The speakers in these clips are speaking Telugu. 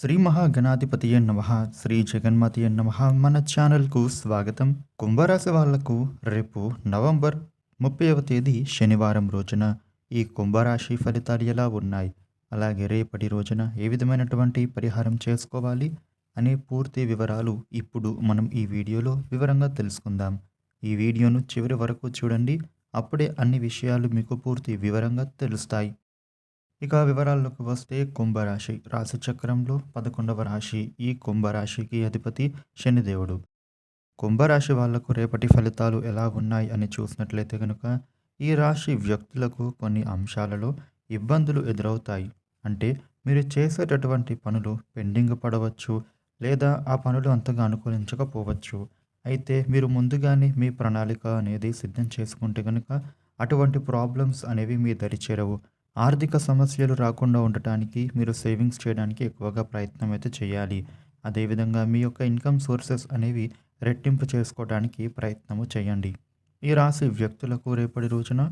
శ్రీ మహాగణాధిపతి నమ శ్రీ జగన్మతి నమ. మన ఛానల్కు స్వాగతం. కుంభరాశి వాళ్ళకు రేపు నవంబర్ ముప్పైవ తేదీ శనివారం రోజున ఈ కుంభరాశి ఫలితాలు ఎలా ఉన్నాయి? అలాగే రేపటి రోజున ఏ విధమైనటువంటి పరిహారం చేసుకోవాలి? అనే పూర్తి వివరాలు ఇప్పుడు మనం ఈ వీడియోలో వివరంగా తెలుసుకుందాం. ఈ వీడియోను చివరి వరకు చూడండి. అప్పుడే అన్ని విషయాలు మీకు పూర్తి వివరంగా తెలుస్తాయి. ఇక వివరాల్లోకి వస్తే కుంభరాశి. రాశి చక్రంలో పదకొండవ రాశి. ఈ కుంభరాశికి అధిపతి శనిదేవుడు. కుంభరాశి వాళ్ళకు రేపటి ఫలితాలు ఎలా ఉన్నాయి అని చూసినట్లయితే కనుక ఈ రాశి వ్యక్తులకు కొన్ని అంశాలలో ఇబ్బందులు ఎదురవుతాయి. అంటే మీరు చేసేటటువంటి పనులు పెండింగ్ పడవచ్చు లేదా ఆ పనులు అంతగా అనుకూలించకపోవచ్చు. అయితే మీరు ముందుగానే మీ ప్రణాళిక అనేది సిద్ధం చేసుకుంటే కనుక అటువంటి ప్రాబ్లమ్స్ అనేవి మీ దరి చేరవు ఆర్థిక సమస్యలు రాకుండా ఉండటానికి మీరు సేవింగ్స్ చేయడానికి ఎక్కువగా ప్రయత్నం అయితే చేయాలి. అదేవిధంగా మీ యొక్క ఇన్కమ్ సోర్సెస్ అనేవి రెట్టింపు చేసుకోవడానికి ప్రయత్నము చేయండి. ఈ రాశి వ్యక్తులకు రేపటి రోజున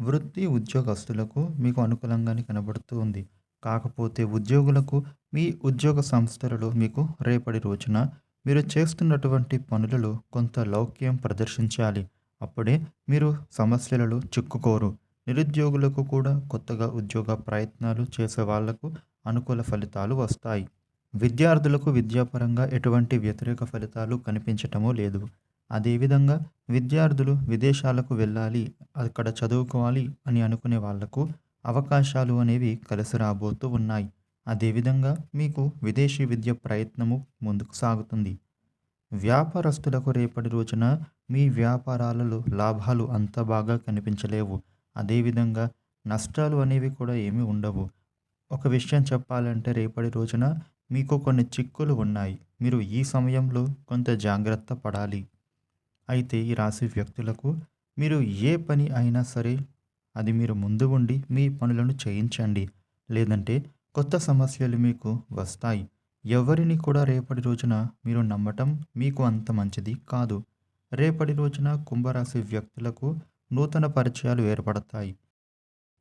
వృత్తి ఉద్యోగస్తులకు మీకు అనుకూలంగానే కనబడుతూ ఉంది. కాకపోతే ఉద్యోగులకు మీ ఉద్యోగ సంస్థలలో మీకు రేపటి రోజున మీరు చేస్తున్నటువంటి పనులలో కొంత లౌక్యం ప్రదర్శించాలి. అప్పుడే మీరు సమస్యలలో చిక్కుకోరు. నిరుద్యోగులకు కూడా కొత్తగా ఉద్యోగ ప్రయత్నాలు చేసే వాళ్ళకు అనుకూల ఫలితాలు వస్తాయి. విద్యార్థులకు విద్యాపరంగా ఎటువంటి వ్యతిరేక ఫలితాలు కనిపించటమూ లేదు. అదేవిధంగా విద్యార్థులు విదేశాలకు వెళ్ళాలి అక్కడ చదువుకోవాలి అని అనుకునే వాళ్ళకు అవకాశాలు అనేవి కలిసి రాబోతూ ఉన్నాయి. అదేవిధంగా మీకు విదేశీ విద్య ప్రయత్నము ముందుకు సాగుతుంది. వ్యాపారస్తులకు రేపటి రోజున మీ వ్యాపారాలలో లాభాలు అంత బాగా కనిపించలేవు. అదేవిధంగా నష్టాలు అనేవి కూడా ఏమీ ఉండవు. ఒక విషయం చెప్పాలంటే రేపటి రోజున మీకు కొన్ని చిక్కులు ఉన్నాయి. మీరు ఈ సమయంలో కొంత జాగ్రత్త పడాలి. అయితే ఈ రాశి వ్యక్తులకు మీరు ఏ పని అయినా సరే అది మీరు ముందు ఉండి మీ పనులను చేయించండి. లేదంటే కొత్త సమస్యలు మీకు వస్తాయి. ఎవరిని కూడా రేపటి రోజున మీరు నమ్మటం మీకు అంత మంచిది కాదు. రేపటి రోజున కుంభరాశి వ్యక్తులకు నూతన పరిచయాలు ఏర్పడతాయి.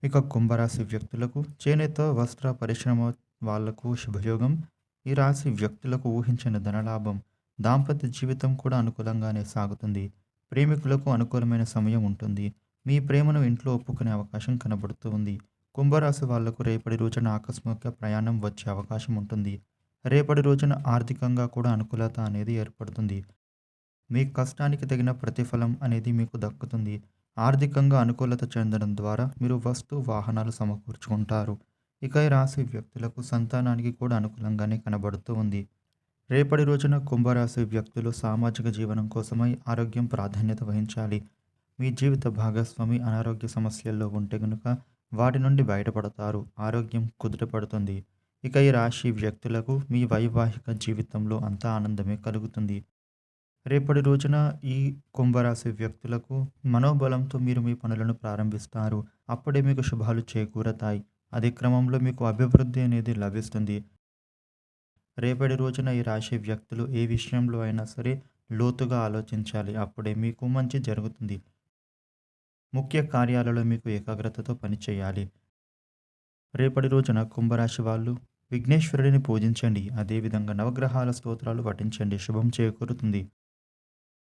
ఇక కుంభరాశి వ్యక్తులకు చేనేత వస్త్ర పరిశ్రమ వాళ్ళకు శుభయోగం. ఈ రాశి వ్యక్తులకు ఊహించిన ధనలాభం దాంపత్య జీవితం కూడా అనుకూలంగానే సాగుతుంది. ప్రేమికులకు అనుకూలమైన సమయం ఉంటుంది. మీ ప్రేమను ఇంట్లో ఒప్పుకునే అవకాశం కనబడుతూ ఉంది. కుంభరాశి వాళ్ళకు రేపటి రోజున ఆకస్మిక ప్రయాణం వచ్చే అవకాశం ఉంటుంది. రేపటి రోజున ఆర్థికంగా కూడా అనుకూలత అనేది ఏర్పడుతుంది. మీ కష్టానికి తగిన ప్రతిఫలం అనేది మీకు దక్కుతుంది. ఆర్థికంగా అనుకూలత చెందడం ద్వారా మీరు వస్తు వాహనాలు సమకూర్చుకుంటారు. ఇక ఈ రాశి వ్యక్తులకు సంతానానికి కూడా అనుకూలంగానే కనబడుతూ ఉంది. రేపటి రోజున కుంభరాశి వ్యక్తులు సామాజిక జీవనం కోసమై ఆరోగ్యం ప్రాధాన్యత వహించాలి. మీ జీవిత భాగస్వామి అనారోగ్య సమస్యల్లో ఉంటే కనుక వాటి నుండి బయటపడతారు. ఆరోగ్యం కుదుటపడుతుంది. ఇక ఈ రాశి వ్యక్తులకు మీ వైవాహిక జీవితంలో అంతా ఆనందమే కలుగుతుంది. రేపటి రోజున ఈ కుంభరాశి వ్యక్తులకు మనోబలంతో మీరు మీ పనులను ప్రారంభిస్తారు. అప్పుడే మీకు శుభాలు చేకూరతాయి. అదే క్రమంలో మీకు అభివృద్ధి అనేది లభిస్తుంది. రేపటి రోజున ఈ రాశి వ్యక్తులు ఏ విషయంలో అయినా సరే లోతుగా ఆలోచించాలి. అప్పుడే మీకు మంచి జరుగుతుంది. ముఖ్య కార్యాలలో మీకు ఏకాగ్రతతో పనిచేయాలి రేపటి రోజున కుంభరాశి వాళ్ళు విఘ్నేశ్వరుడిని పూజించండి. అదేవిధంగా నవగ్రహాల స్తోత్రాలు పఠించండి. శుభం చేకూరుతుంది.